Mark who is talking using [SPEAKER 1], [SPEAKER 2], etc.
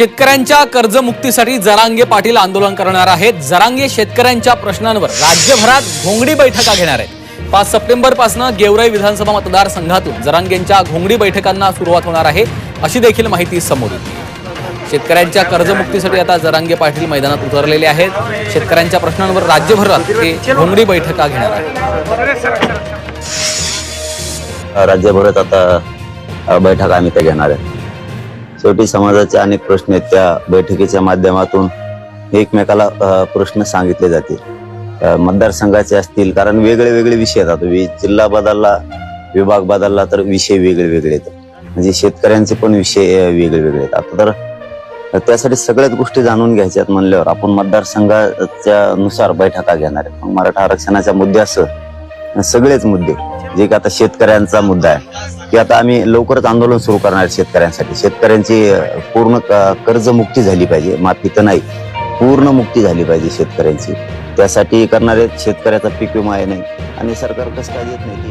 [SPEAKER 1] शेतकऱ्यांच्या कर्जमुक्तीसाठी जरांगे पाटील आंदोलन करणार आहेत. जरांगे शेतकऱ्यांच्या प्रश्नांवर राज्यभरात घोंगडी बैठका घेणार आहेत. पाच सप्टेंबरपासून गेवराई विधानसभा मतदारसंघातून जरांगेंच्या घोंगडी बैठकांना सुरुवात होणार आहे अशी देखील माहिती समोर येते शेतकऱ्यांच्या कर्जमुक्तीसाठी आता जरांगे पाटील मैदानात उतरलेले आहेत. शेतकऱ्यांच्या प्रश्नांवर राज्यभरात ते घोंगडी बैठका घेणार आहेत.
[SPEAKER 2] राज्यभरात आता बैठका आम्ही ते घेणार आहे शेवटी समाजाचे अनेक प्रश्न आहेत. त्या बैठकीच्या माध्यमातून एकमेकाला प्रश्न सांगितले जातील. मतदारसंघाचे असतील कारण वेगळे वेगळे विषय येतात वि- जिल्हा बदलला विभाग बदलला तर विषय वेगळे वेगळे येतात म्हणजे शेतकऱ्यांचे पण विषय वेगळे वेगळे आहेत. आता तर त्यासाठी सगळ्याच गोष्टी जाणून घ्यायच्यात म्हणल्यावर आपण मतदारसंघाच्या नुसार बैठका घेणार आहे मग मराठा आरक्षणाच्या मुद्द्यासह सगळेच मुद्दे जे की आता शेतकऱ्यांचा मुद्दा आहे. की आता आम्ही लवकरच आंदोलन सुरू करणार शेतकऱ्यांसाठी. शेतकऱ्यांची पूर्ण क- कर्जमुक्ती झाली पाहिजे. माफी तर नाही पूर्ण मुक्ती झाली पाहिजे शेतकऱ्यांची. त्यासाठी करणारे शेतकऱ्याचा पीक विमा आहे नाही. आणि सरकार कसं काय देत नाही